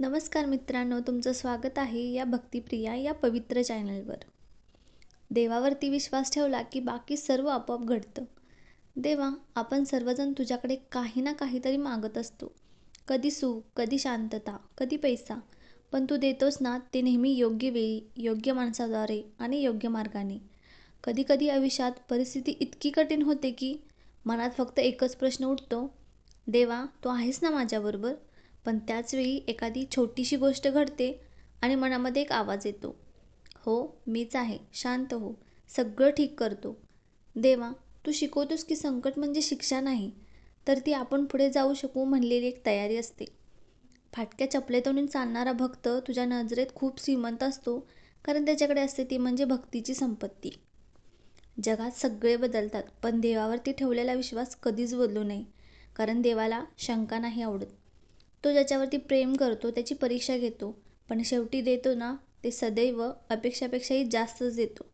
नमस्कार मित्रांनो तुमचं स्वागत आहे या भक्तिप्रिया या पवित्र चॅनलवर. देवावरती विश्वास ठेवला की बाकी सर्व आपोआप घडतं. देवा आपण सर्वजण तुझ्याकडे काही ना काहीतरी मागत असतो. कधी सुख कधी शांतता कधी पैसा. पण तू देतोस ना ते नेहमी योग्य वेळी योग्य माणसाद्वारे आणि योग्य मार्गाने. कधीकधी आयुष्यात परिस्थिती इतकी कठीण होते की मनात फक्त एकच प्रश्न उठतो. देवा तू आहेस ना माझ्याबरोबर? पण त्याचवेळी एखादी छोटीशी गोष्ट घडते आणि मनामध्ये एक आवाज येतो. हो मीच आहे शांत हो सगळं ठीक करतो. देवा तू शिकवतोस की संकट म्हणजे शिक्षा नाही तर ती आपण पुढे जाऊ शकू म्हणलेली एक तयारी असते. फाटक्या चपलेतून चालणारा भक्त तुझ्या नजरेत खूप श्रीमंत असतो कारण त्याच्याकडे असते ती म्हणजे भक्तीची संपत्ती. जगात सगळे बदलतात पण देवावरती ठेवलेला विश्वास कधीच बदलू नये कारण देवाला शंका नाही आवडत. तो ज्याच्यावरती प्रेम करतो त्याची परीक्षा घेतो. पण शेवटी देतो ना ते सदैव अपेक्षापेक्षाही जास्तच देतो.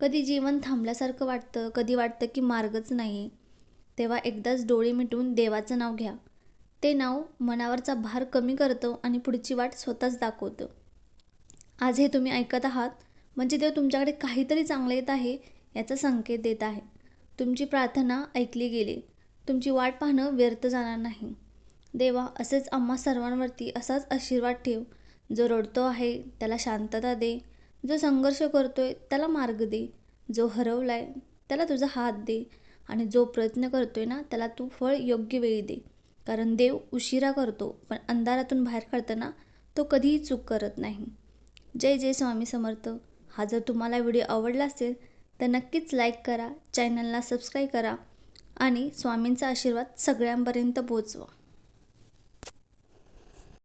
कधी जीवन थांबल्यासारखं वाटतं कधी वाटतं की मार्गच नाही तेव्हा एकदाच डोळे मिटून देवाचं नाव घ्या. ते नाव मनावरचा भार कमी करतं आणि पुढची वाट स्वतःच दाखवतं. आज हे तुम्ही ऐकत आहात म्हणजे देव तुमच्याकडे काहीतरी चांगलं येत आहे याचा संकेत देत आहे. तुमची प्रार्थना ऐकली गेली. तुमची वाट पाहणं व्यर्थ जाणार नाही. देवा असेच आम्हा सर्वांवरती असाच आशीर्वाद ठेव. जो रडतो आहे त्याला शांतता दे. जो संघर्ष करतोय त्याला मार्ग दे. जो हरवलाय त्याला तुझा हात दे. आणि जो प्रयत्न करतोय ना त्याला तू फळ योग्य वेळी दे. कारण देव उशिरा करतो पण अंधारातून बाहेर काढताना तो कधीही चूक करत नाही. जय जय स्वामी समर्थ. हा जर तुम्हाला व्हिडिओ आवडला असेल तर नक्कीच लाईक करा चॅनलला सबस्क्राईब करा आणि स्वामींचा आशीर्वाद सगळ्यांपर्यंत पोहोचवा.